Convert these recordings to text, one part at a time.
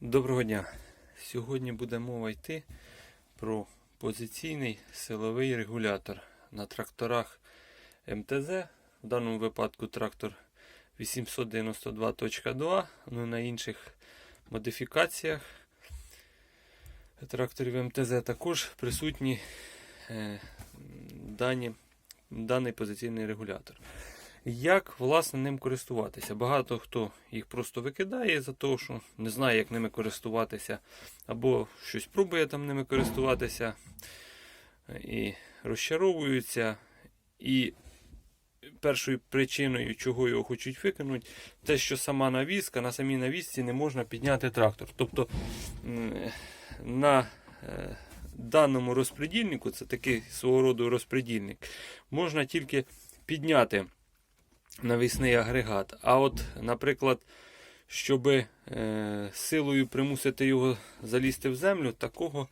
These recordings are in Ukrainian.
Доброго дня. Сьогодні буде мова йти про позиційний силовий регулятор на тракторах МТЗ. В даному випадку трактор 892.2, ну на інших модифікаціях тракторів МТЗ також присутні е, дані, даний позиційний регулятор. Як власне ним користуватися? Багато хто їх просто викидає за того, що не знає, як ними користуватися, або щось пробує там ними користуватися і розчаровуються. І першою причиною, чого його хочуть викинути, те, що сама навіска, на самій навісці не можна підняти трактор. Тобто на е, даному розпредільнику, це такий свого роду розпредільник, можна тільки підняти навісний агрегат. А от, наприклад, щоб е, силою примусити його залізти в землю, такого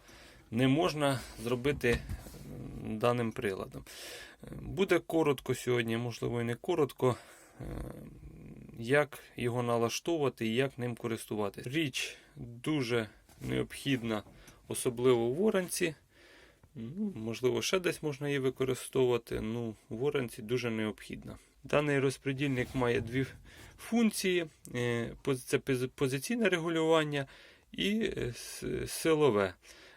не можна зробити даним приладом. Буде коротко сьогодні, можливо, і не коротко, е, як його налаштовувати і як ним користуватися. Річ дуже необхідна, особливо в оранці. Ну, можливо, ще десь можна її використовувати. Ну, в оранці дуже необхідна. Даний розпредільник має дві функції: Е, це позиційне регулювання і е, силове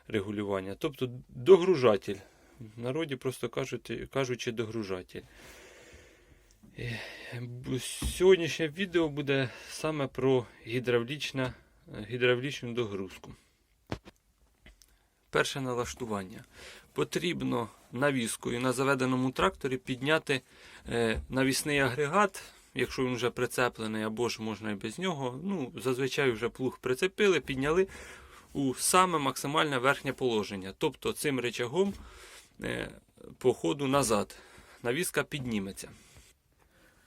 регулювання, тобто догружатель. В народі просто кажуть, кажучи, догружатель. Е, Сьогоднішнє відео буде саме про гідравлічне, гідравлічну догрузку. Перше налаштування. Потрібно навіскою на заведеному тракторі підняти е, навісний агрегат, якщо він вже прицеплений, або ж можна і без нього. Ну, зазвичай вже плуг прицепили, підняли у саме максимальне верхнє положення. Тобто цим речагом е, по ходу назад навіска підніметься.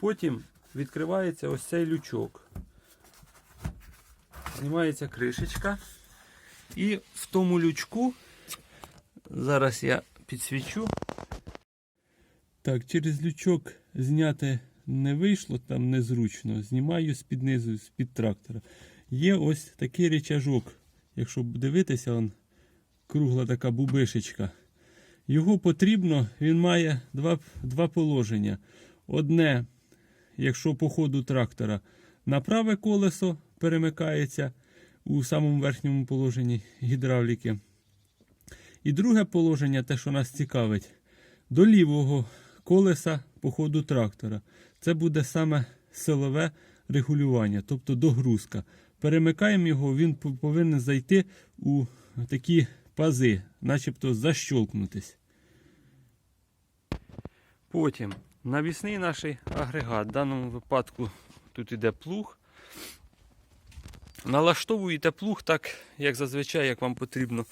Потім відкривається ось цей лючок. Знімається кришечка. І в тому лючку, зараз я підсвічу. Так, через лючок зняти не вийшло, там незручно. Знімаю з-під низу, з-під трактора. Є ось такий речажок. Якщо дивитися, он, кругла така бубишечка. Його потрібно, він має два, два положення. Одне, якщо по ходу трактора на праве колесо перемикається у самому верхньому положенні гідравліки. І друге положення, те, що нас цікавить, до лівого колеса по ходу трактора. Це буде саме силове регулювання, тобто догрузка. Перемикаємо його, він повинен зайти у такі пази, начебто защолкнутись. Потім навісний наш агрегат. В даному випадку тут іде плуг. Налаштовуєте плуг так, як зазвичай, як вам потрібно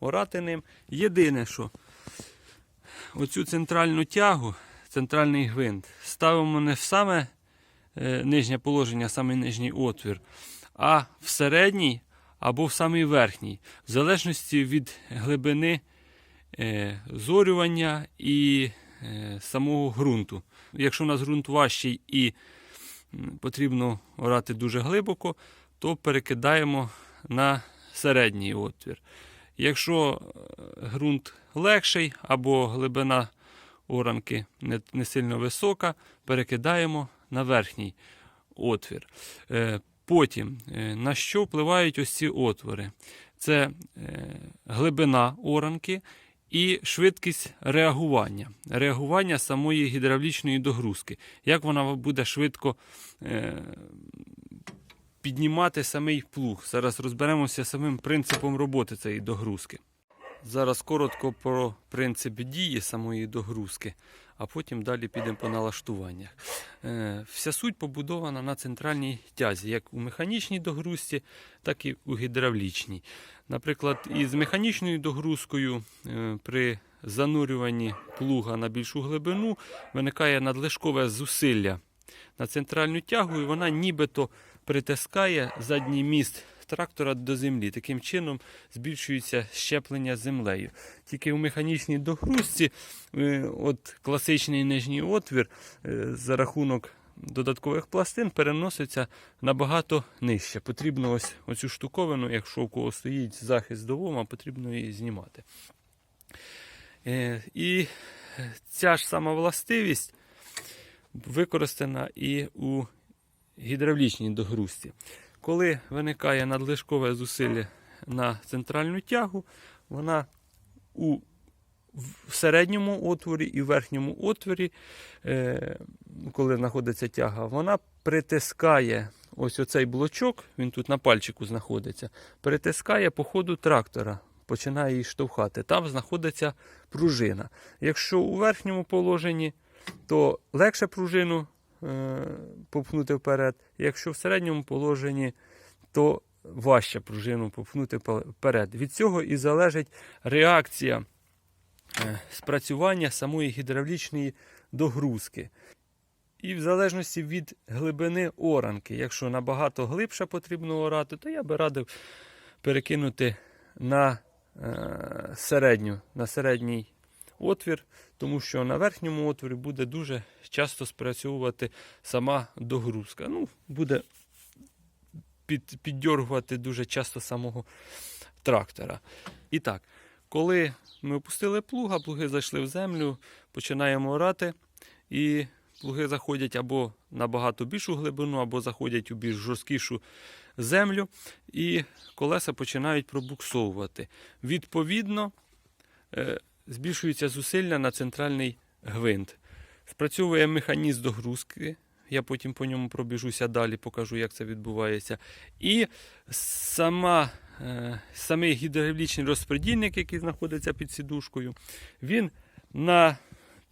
орати ним. Єдине, що оцю центральну тягу, центральний гвинт, ставимо не в саме е, нижнє положення, саме нижній отвір, а в середній або в самий верхній, в залежності від глибини е, зорювання і е, самого ґрунту. Якщо у нас ґрунт важчий і потрібно орати дуже глибоко, то перекидаємо на середній отвір. Якщо е, ґрунт легший або глибина оранки не, не сильно висока, перекидаємо на верхній отвір. Е, Потім, е, на що впливають ось ці отвори? Це глибина оранки і швидкість реагування. Реагування самої гідравлічної догрузки. Як вона буде швидко піднімати самий плуг. Зараз розберемося самим принципом роботи цієї догрузки. Зараз коротко про принцип дії самої догрузки, а потім далі підемо по налаштуваннях. Е, Вся суть побудована на центральній тязі, як у механічній догрузці, так і у гідравлічній. Наприклад, із механічною догрузкою е, при занурюванні плуга на більшу глибину виникає надлишкове зусилля на центральну тягу, і вона нібито притискає задній міст трактора до землі. Таким чином збільшується щеплення землею. Тільки у механічній догрузці, е, от класичний нижній отвір е, за рахунок додаткових пластин переноситься набагато нижче. Потрібно ось оцю штуковину, якщо у кого стоїть захист до лома, потрібно її знімати. Е, І ця ж сама властивість використана і у гідравлічній догрузці. Коли виникає надлишкове зусилля на центральну тягу, вона у в середньому отворі і в верхньому отворі, е, коли знаходиться тяга, вона притискає ось оцей блочок, він тут на пальчику знаходиться, притискає по ходу трактора, починає її штовхати. Там знаходиться пружина. Якщо у верхньому положенні, то легше пружину попхнути вперед. Якщо в середньому положенні, то важче пружину попхнути вперед. Від цього і залежить реакція е, спрацювання самої гідравлічної догрузки. І в залежності від глибини оранки, якщо набагато глибше потрібно орати, то я би радив перекинути на е, середню, на середній отвір, тому що на верхньому отворі буде дуже часто спрацьовувати сама догрузка. Ну, буде під, піддергувати дуже часто самого трактора. І так, коли ми опустили плуга, плуги зайшли в землю, починаємо орати, і плуги заходять або на багато більшу глибину, або заходять у більш жорсткішу землю, і колеса починають пробуксовувати. Відповідно, е, збільшується зусилля на центральний гвинт. Спрацьовує механізм догрузки. Я потім по ньому пробіжуся далі, покажу, як це відбувається. І сама, е, самий гідравлічний розпредільник, який знаходиться під сідушкою, він на,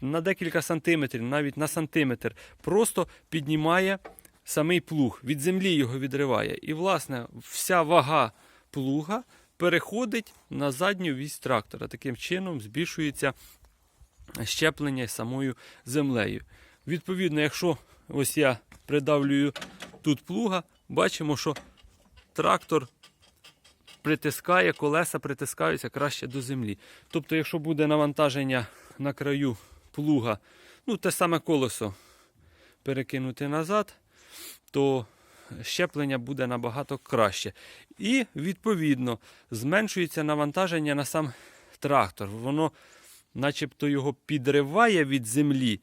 на декілька сантиметрів, навіть на сантиметр, просто піднімає самий плуг, від землі його відриває. І, власне, вся вага плуга переходить на задню вісь трактора. Таким чином збільшується щеплення самою землею. Відповідно, якщо ось я придавлюю тут плуга, бачимо, що трактор притискає, колеса притискаються краще до землі. Тобто, якщо буде навантаження на краю плуга, ну те саме колесо перекинути назад, то щеплення буде набагато краще. І, відповідно, зменшується навантаження на сам трактор. Воно начебто його підриває від землі.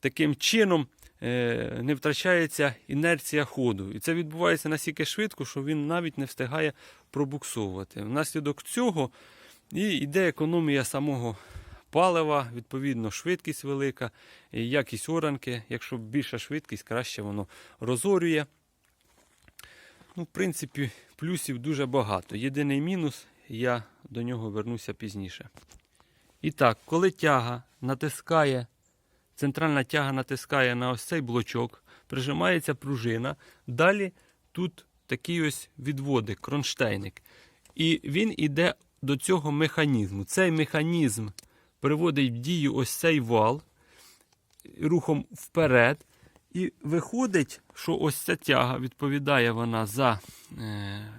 Таким чином е, не втрачається інерція ходу. І це відбувається настільки швидко, що він навіть не встигає пробуксовувати. Внаслідок цього і йде економія самого палива, відповідно, швидкість велика, якість оранки. Якщо більша швидкість, краще воно розорює. Ну, В принципі, плюсів дуже багато. Єдиний мінус, я до нього вернуся пізніше. І так, коли тяга натискає, центральна тяга натискає на ось цей блочок, прижимається пружина. Далі тут такий ось відводик, кронштейник. І він іде до цього механізму. Цей механізм приводить в дію ось цей вал рухом вперед. І виходить, що ось ця тяга відповідає вона за е,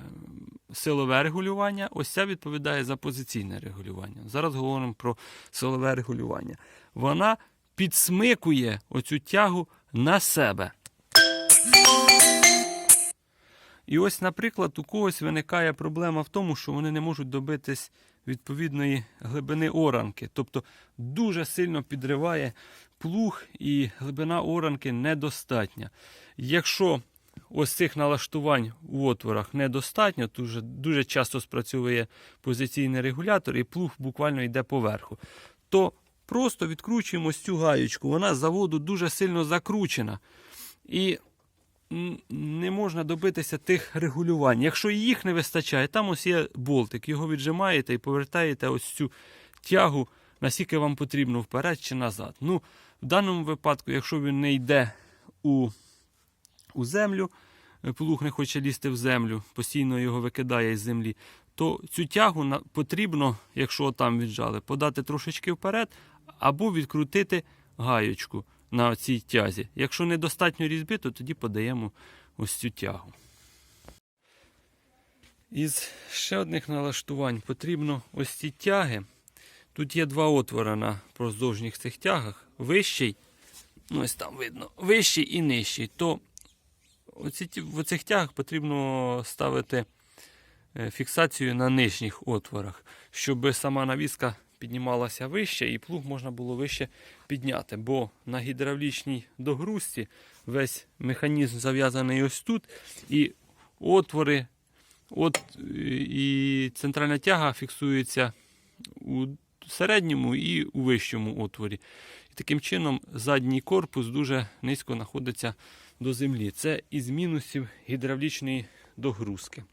силове регулювання, ось ця відповідає за позиційне регулювання. Зараз говоримо про силове регулювання. Вона підсмикує оцю тягу на себе. І ось, наприклад, у когось виникає проблема в тому, що вони не можуть добитись відповідної глибини оранки. Тобто дуже сильно підриває плуг і глибина оранки недостатня. Якщо ось цих налаштувань у отворах недостатньо, то дуже, дуже часто спрацьовує позиційний регулятор і плуг буквально йде поверху, то просто відкручуємо цю гаєчку. Вона заводу дуже сильно закручена. І не можна добитися тих регулювань. Якщо їх не вистачає, там ось є болтик, його віджимаєте і повертаєте ось цю тягу, наскільки вам потрібно вперед чи назад. Ну, В даному випадку, якщо він не йде у, у землю, плуг не хоче лізти в землю, постійно його викидає із землі, то цю тягу потрібно, якщо там віджали, подати трошечки вперед або відкрутити гаєчку на цій тязі. Якщо недостатньо різьби, то тоді подаємо ось цю тягу. Із ще одних налаштувань потрібно ось ці тяги. Тут є два отвори на проздовжніх цих тягах. Вищий ну, ось там видно, вищий і нижчий, то оці, в оцих тягах потрібно ставити е, фіксацію на нижніх отворах, щоб сама навіска піднімалася вище і плуг можна було вище підняти. Бо на гідравлічній догрузці весь механізм зав'язаний ось тут, і отвори, от, і центральна тяга фіксується у середньому і у вищому отворі. І таким чином задній корпус дуже низько знаходиться до землі. Це із мінусів гідравлічної догрузки.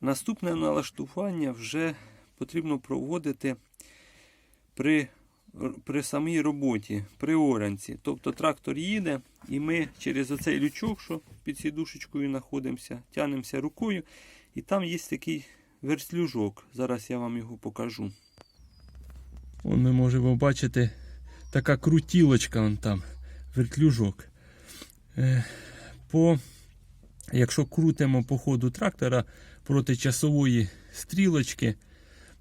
Наступне налаштування вже потрібно проводити при, при самій роботі, при оранці. Тобто трактор їде, і ми через оцей лючок, що під сідушечкою знаходимося, тянемося рукою, і там є такий верслюжок. Зараз я вам його покажу. Вон ми можемо бачити така крутілочка вон там, вертлюжок. Е, по, якщо крутимо по ходу трактора проти часової стрілочки,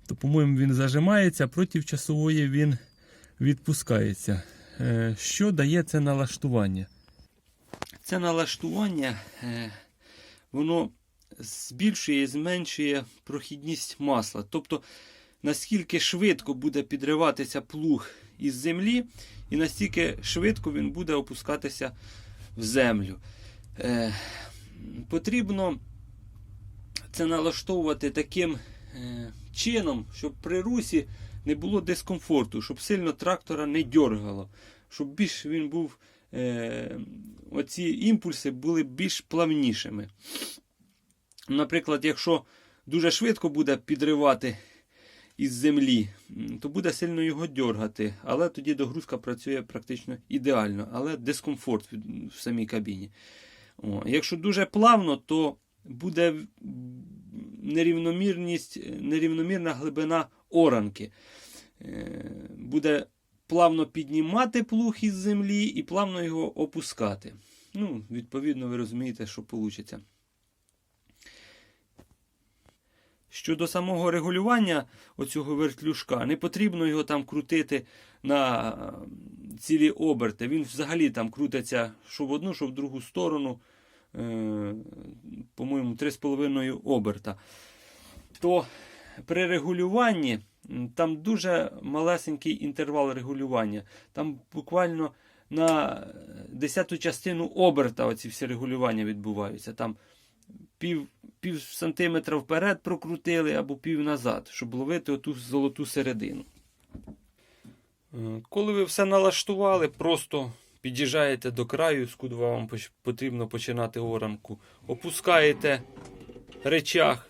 то, по-моєму, він зажимається, проти часової він відпускається. Е, що дає це налаштування? Це налаштування, е, воно збільшує і зменшує прохідність масла. Тобто, наскільки швидко буде підриватися плуг із землі, і настільки швидко він буде опускатися в землю. Е, потрібно це налаштовувати таким чином, щоб при русі не було дискомфорту, щоб сильно трактора не дьоргало, щоб більш він був, е, оці імпульси були більш плавнішими. Наприклад, якщо дуже швидко буде підривати із землі, то буде сильно його дьоргати, але тоді догрузка працює практично ідеально, але дискомфорт в- самій кабіні. О, якщо дуже плавно, то буде нерівномірність, нерівномірна глибина оранки. Е, Буде плавно піднімати плуг із землі і плавно його опускати. Ну, відповідно, ви розумієте, що вийде. Щодо самого регулювання оцього вертлюжка, не потрібно його там крутити на е, цілі оберти. Він взагалі там крутиться що в одну, що в другу сторону, е, по-моєму, 3,5 оберта. То при регулюванні там дуже малесенький інтервал регулювання. Там буквально на десяту частину оберта оці всі регулювання відбуваються. Там пів, пів сантиметра вперед прокрутили або пів назад, щоб ловити оту золоту середину. Е, Коли ви все налаштували, просто під'їжджаєте до краю, скуди вам потрібно починати оранку, опускаєте речах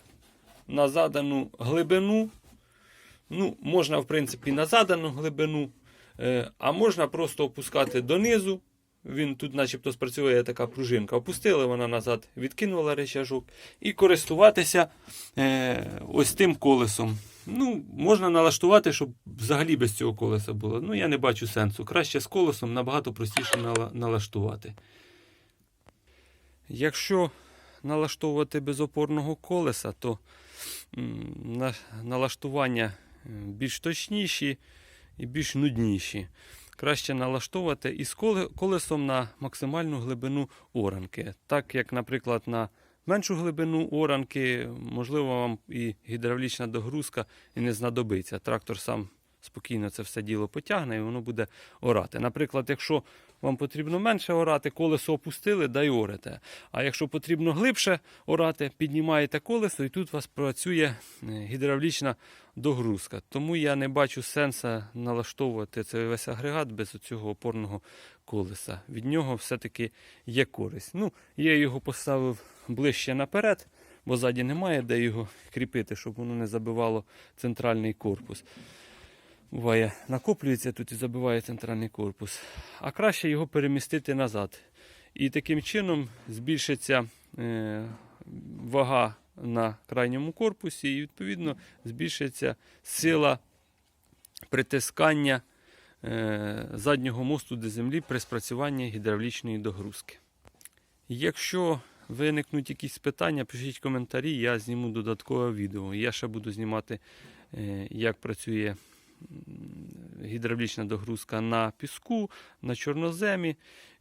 на задану глибину. Ну, можна, в принципі, на задану глибину, е, а можна просто опускати донизу. Він тут, начебто, спрацьовує така пружинка. Опустили вона назад, відкинула речажок і користуватися е, ось тим колесом. Ну, можна налаштувати, щоб взагалі без цього колеса було. Ну, я не бачу сенсу. Краще з колесом набагато простіше нала- налаштувати. Якщо налаштовувати без опорного колеса, то на, налаштування е, більш точніші і більш нудніші. Краще налаштовувати із колесом на максимальну глибину оранки. Так як, наприклад, на меншу глибину оранки, можливо, вам і гідравлічна догрузка і не знадобиться. Трактор сам спокійно це все діло потягне і воно буде орати. Наприклад, якщо вам потрібно менше орати, колесо опустили, дай орете. А якщо потрібно глибше орати, піднімаєте колесо і тут у вас працює е, гідравлічна догрузка. Тому я не бачу сенсу налаштовувати цей весь агрегат без цього опорного колеса. Від нього все-таки є користь. Ну, я його поставив ближче наперед, бо ззаді немає де його кріпити, щоб воно не забивало центральний корпус. Буває, накоплюється тут і забиває центральний корпус. А краще його перемістити назад. І таким чином збільшиться е, вага на крайньому корпусі, і відповідно збільшиться сила притискання е, заднього мосту до землі при спрацюванні гідравлічної догрузки. Якщо виникнуть якісь питання, пишіть коментарі, я зніму додаткове відео. Я ще буду знімати, е, як працює гідравлічна догрузка на піску, на чорноземі.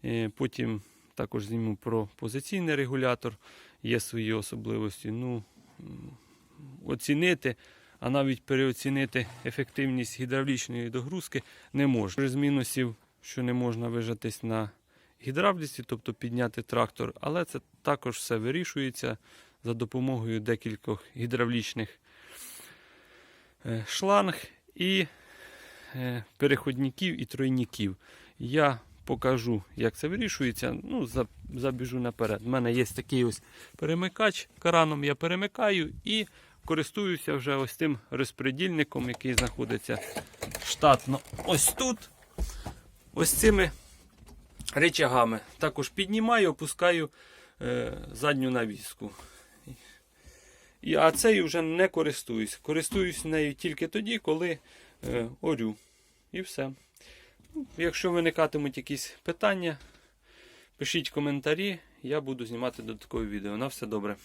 Е, Потім також зніму про позиційний регулятор, є свої особливості. Ну, оцінити, а навіть переоцінити ефективність гідравлічної догрузки не можна. З мінусів, що не можна вижатись на гідравліці, тобто підняти трактор, але це також все вирішується за допомогою декількох гідравлічних е, шланг і е, переходників і тройників. Я покажу, як це вирішується. Ну, забіжу наперед. У мене є такий ось перемикач. Караном я перемикаю і користуюся вже ось тим розпредільником, який знаходиться штатно ось тут. Ось цими речагами. Також піднімаю, опускаю е, задню навіску. І, а цею вже не користуюсь. Користуюсь нею тільки тоді, коли е, орю. І все. Ну, Якщо виникатимуть якісь питання, пишіть коментарі, я буду знімати додаткові відео. На все добре.